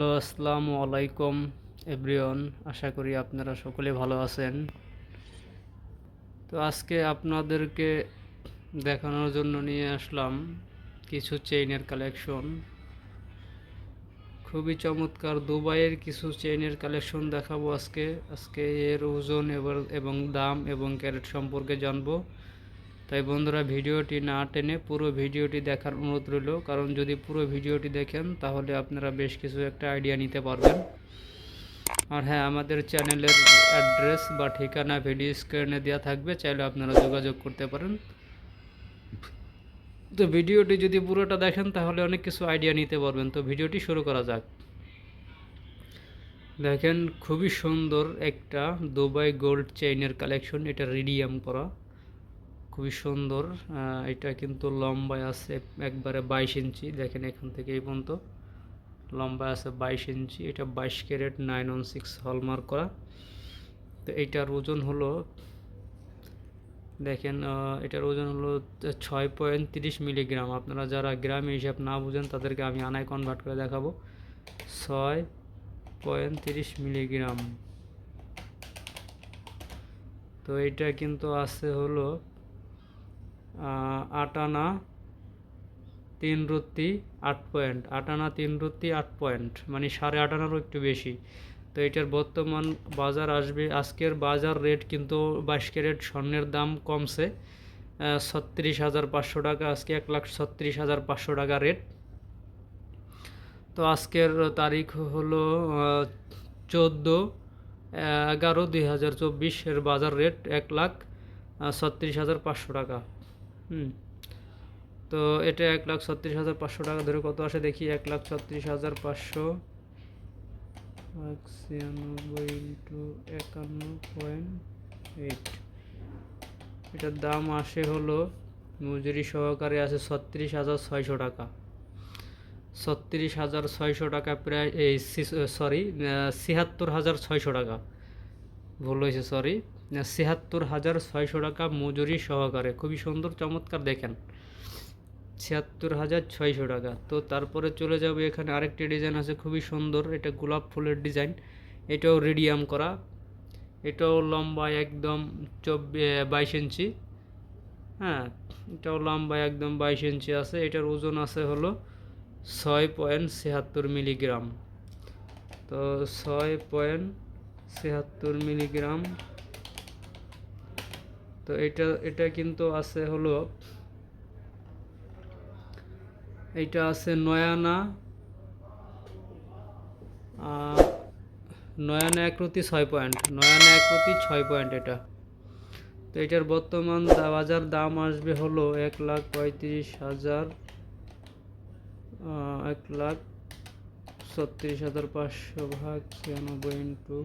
Hello আসসালামু আলাইকুম, everyone. আশা করি আপনারা সকলে ভালো আছেন। তো আজকে আপনাদেরকে দেখানোর জন্য নিয়ে আসলাম কিছু চেইনের কালেকশন খুবই চমৎকার দুবাইয়ের কিছু চেইনের কালেকশন দেখাবো আজকে। আজকে এর ওজন এবার এবং দাম এবং ক্যারেট সম্পর্কে জানব। তাই বন্ধুরা ভিডিওটি না টেনে পুরো ভিডিওটি দেখার অনুরোধ রইল। কারণ যদি পুরো ভিডিওটি দেখেন, তাহলে আপনারা বেশ কিছু একটা আইডিয়া নিতে পারবেন। আর হ্যাঁ আমাদের চ্যানেলের অ্যাড্রেস বা ঠিকানা ভিডিও স্ক্রিনে দেওয়া থাকবে, চাইলে আপনারা যোগাযোগ করতে পারেন। তো ভিডিওটি যদি পুরোটা দেখেন, তাহলে অনেক কিছু আইডিয়া নিতে পারবেন। তো ভিডিওটি শুরু করা যাক। দেখেন, খুবই সুন্দর একটা দুবাই গোল্ড চেইনের কালেকশন। এটা রিডিয়াম করা। খুবই সুন্দর। এটা কিন্তু লম্বায় আছে একবারে বাইশ ইঞ্চি, দেখেন এখান থেকে এই পর্যন্ত। লম্বায় আছে বাইশ ইঞ্চি, এটা বাইশ carat nine one six hallmark করা। তো এইটার ওজন হলো, দেখেন এটার ওজন হলো ছয় পয়েন্ট তিরিশ মিলিগ্রাম। আপনারা যারা গ্রামে হিসাব না বুঝেন, তাদেরকে আমি আনায় কনভার্ট করে দেখাবো। ছয় পয়েন্ট তিরিশ মিলিগ্রাম। তো এটা কিন্তু আছে হলো আট আনা তিন রত্তি আট পয়েন্ট। আট আনা তিন রত্তি আট পয়েন্ট। মানে সাড়ে আট আনারও একটু বেশি। তো এটার বর্তমান বাজার আসবে। আজকের বাজার রেট কিন্তু বাইশ ক্যারেট স্বর্ণের দাম কমছে। ছত্রিশ হাজার পাঁচশো টাকা, আজকে এক লাখ ছত্রিশ হাজার পাঁচশো টাকা রেট তো আজকের তারিখ হলো চোদ্দ, এগারো দুই হাজার চব্বিশের বাজার রেট এক লাখ ছত্রিশ হাজার পাঁচশো টাকা। হুম। তো এটা এক লাখ ছত্রিশ হাজার পাঁচশো টাকা ধরে কত আসে? দেখি এক লাখ ছত্রিশ হাজার পাঁচশো ছিয়ানব্বই ইন্টু একান্ন পয়েন্ট এইট। এটার দাম আসে হলো, মজুরি সহকারে আছে ছত্রিশ হাজার ছয়শো টাকা। ছত্রিশ হাজার ছয়শো টাকা প্রায় এই সরি ছিয়াত্তর হাজার ছয়শো টাকা। ভুল হয়েছে, সরি। ছিয়াত্তর হাজার ছয়শো টাকা মজুরি সহকারে। খুবই সুন্দর, চমৎকার, দেখেন। ছিয়াত্তর হাজার ছয়শো টাকা। তো তারপরে চলে যাবে, এখানে আরেকটি ডিজাইন আছে, খুবই সুন্দর। এটা গোলাপ ফুলের ডিজাইন। এটাও রেডিয়াম করা। এটাও লম্বা একদম চব্বিশ বাইশ ইঞ্চি। হ্যাঁ এটাও লম্বা একদম বাইশ ইঞ্চি আছে। এটার ওজন আছে হলো ছয় পয়েন্ট ছিয়াত্তর মিলিগ্রাম। তো ছয় পয়েন্ট ছিয়াত্তর মিলিগ্রাম তো এটা এটা কিন্তু আছে হলো, এইটা আছে নয়ানা নয়ানা একরতি ছয় পয়েন্ট, নয়ানা একরতি ছয় পয়েন্ট এটা। তো এটার বর্তমান বাজার দাম আসবে হলো এক লাখ পঁয়ত্রিশ হাজার এক লাখ ছত্রিশ হাজার পাঁচশো ভাগ ছিয়ানব্বই ইন্টু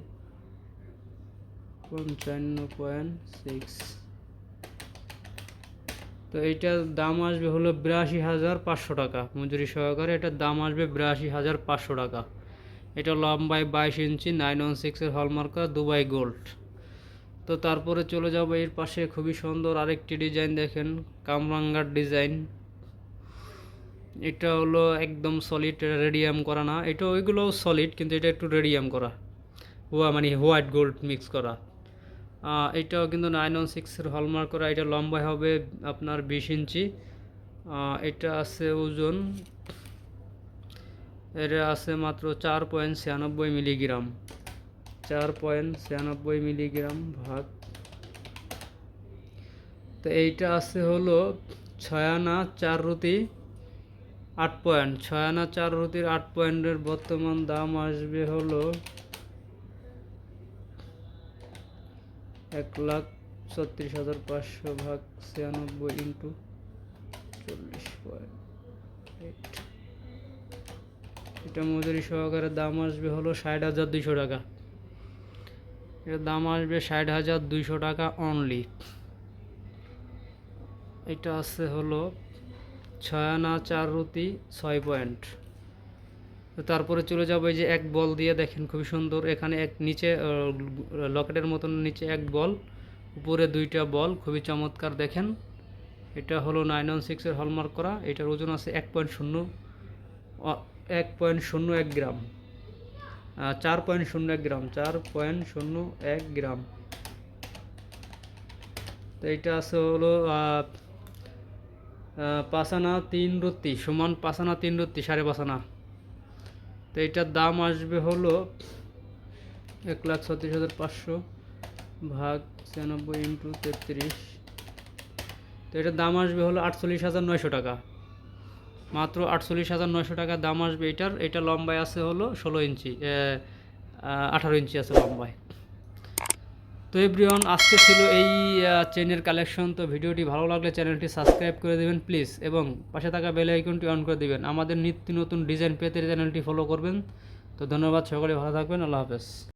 পঞ্চান্ন পয়েন্ট সিক্স। তো এইটার দাম আসবে হলো বিরাশি হাজার পাঁচশো টাকা। মজুরি সহকারে এটার দাম আসবে বিরাশি হাজার পাঁচশো টাকা। এটা লম্বায় বাইশ ইঞ্চি নাইন ওয়ান সিক্সের হলমার্কা দুবাই গোল্ড তো তারপরে চলে যাব এর পাশে, খুবই সুন্দর আরেকটি ডিজাইন দেখেন, কামরাঙ্গার ডিজাইন এটা হলো একদম সলিড রেডিয়াম করা না, এটা ওইগুলোও সলিড কিন্তু এটা একটু রেডিয়াম করা। হোয়া মানে হোয়াইট গোল্ড মিক্স করা। এটাও কিন্তু নাইন ওয়ান সিক্সের হলমার্ক করা এটা লম্বা হবে আপনার বিশ ইঞ্চি। এটা আছে ওজন, এটা আছে মাত্র চার পয়েন্ট ছিয়ানব্বই মিলিগ্রাম চার পয়েন্ট ছিয়ানব্বই মিলিগ্রাম ভাগ। তো এইটা আছে হলো ছয় আনা চার রুটি আট পয়েন্ট ছয় আনা চার রুটির আট পয়েন্টের বর্তমান দাম আসবে হলো এক লাখ ছত্রিশ হাজার পাঁচশো ভাগ ছিয়ানব্বই ইন্টু চল্লিশ পয়েন্ট এটা মজুরি সহকারে দাম আসবে হলো ষাট হাজার দুইশো টাকা। এর দাম আসবে ষাট হাজার দুইশো টাকা অনলি এটা আছে হলো ছয় আনা চার রুটি ছয় পয়েন্ট। তো তারপরে চলে যাব এই যে এক বল দিয়ে দেখেন খুবই সুন্দর। এখানে এক নিচে লকেটের মতন নিচে এক বল উপরে দুইটা বল খুবই চমৎকার দেখেন। এটা হলো নাইন ওয়ান সিক্সের হলমার্ক করা এটার ওজন আছে এক পয়েন্ট শূন্য এক পয়েন্ট শূন্য এক গ্রাম। চার পয়েন্ট শূন্য এক গ্রাম চার পয়েন্ট শূন্য এক গ্রাম। তো এইটা আছে হলো আহ, তিন রত্তি সমান পাঁচানা তিন রত্তি সাড়ে পাঁচানা তো এটার দাম আসবে হলো এক লাখ ছত্রিশ হাজার পাঁচশো ভাগ ছিয়ানব্বই ইন্টু তেত্রিশ। তো এটার দাম আসবে হলো আটচল্লিশ হাজার নয়শো টাকা। মাত্র আটচল্লিশ হাজার নয়শো টাকা দাম আসবে এটার। এটা লম্বায় আছে হলো ষোলো ইঞ্চি আঠারো ইঞ্চি আছে লম্বায়। তো এভরিওয়ান, আজকে ছিল এই চেনের কালেকশন তো ভিডিওটি ভালো লাগলে চ্যানেলটি সাবস্ক্রাইব করে দেবেন প্লিজ এবং পাশে থাকা বেল আইকনটি অন করে দেবেন। আমাদের নিত্য নতুন ডিজাইন পেতে চ্যানেলটি ফলো করবেন। তো ধন্যবাদ, সকলে ভালো থাকবেন। আল্লাহ হাফেজ।